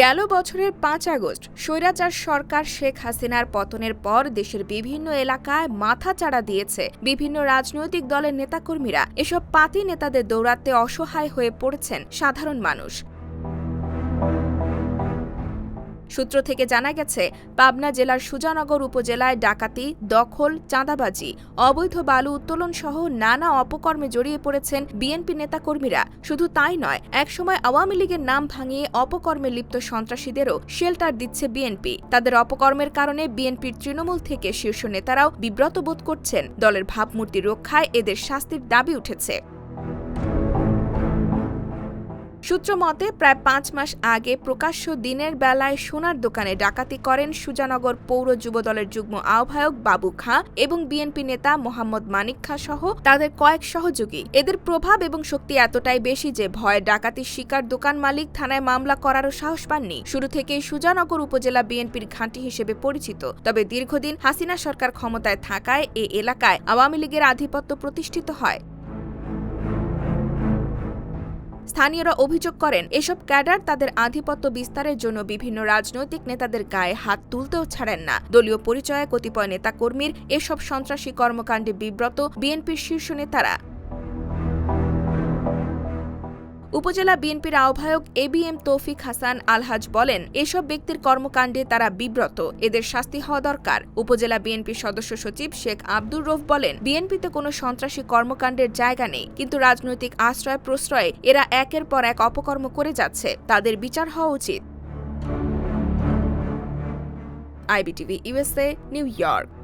গেল বছরের পাঁচ আগস্ট স্বৈরাচার সরকার শেখ হাসিনার পতনের পর দেশের বিভিন্ন এলাকায় মাথা চাড়া দিয়েছে বিভিন্ন রাজনৈতিক দলের নেতাকর্মীরা। এসব পাতি নেতাদের দৌড়াতে অসহায় হয়ে পড়েছেন সাধারণ মানুষ। সূত্র থেকে জানা গেছে, পাবনা জেলার সুজানগর উপজেলায় ডাকাতি, দখল, চাঁদাবাজি, অবৈধ বালু উত্তোলন সহ নানা অপকর্মে জড়িয়ে পড়েছেন বিএনপি নেতাকর্মীরা। শুধু তাই নয়, একসময় আওয়ামী লীগের নাম ভাঙিয়ে অপকর্মে লিপ্ত সন্ত্রাসীদেরও শেল্টার দিচ্ছে বিএনপি। তাদের অপকর্মের কারণে বিএনপির তৃণমূল থেকে শীর্ষ নেতারাও বিব্রত বোধ করছেন। দলের ভাবমূর্তি রক্ষায় এদের শাস্তির দাবি উঠেছে। সূত্র মতে, প্রায় পাঁচ মাস আগে প্রকাশ্য দিনের বেলায় সোনার দোকানে ডাকাতি করেন সুজানগর পৌর যুবদলের যুগ্ম আহ্বায়ক বাবু খাঁ এবং বিএনপি নেতা মোহাম্মদ মানিক খাঁ সহ তাদের কয়েক সহযোগী। এদের প্রভাব এবং শক্তি এতটাই বেশি যে ভয়ে ডাকাতির শিকার দোকান মালিক থানায় মামলা করারও সাহস পাননি। শুরু থেকেই সুজানগর উপজেলা বিএনপির ঘাঁটি হিসেবে পরিচিত। তবে দীর্ঘদিন হাসিনা সরকার ক্ষমতায় থাকায় এ এলাকায় আওয়ামী লীগের আধিপত্য প্রতিষ্ঠিত হয়। স্থানীয়রা অভিযোগ করেন, এসব ক্যাডার তাদের আধিপত্য বিস্তারের জন্য বিভিন্ন রাজনৈতিক নেতাদের গায়ে হাত তুলতেও ছাড়েন না। দলীয় পরিচয়ে কতিপয় নেতাকর্মীর এসব সন্ত্রাসী কর্মকাণ্ডে বিব্রত বিএনপির শীর্ষ নেতারা। উপজেলা বিএনপির আহ্বায়ক এ বি এম তৌফিক হাসান আলহাজ বলেন, এসব ব্যক্তির কর্মকাণ্ডে তারা বিব্রত, এদের শাস্তি হওয়া দরকার। উপজেলা বিএনপির সদস্য সচিব শেখ আব্দুর রফ বলেন, বিএনপিতে কোনো সন্ত্রাসী কর্মকাণ্ডের জায়গা নেই, কিন্তু রাজনৈতিক আশ্রয় প্রশ্রয়ে এরা একের পর এক অপকর্ম করে যাচ্ছে, তাদের বিচার হওয়া উচিত। IBTV USA New York.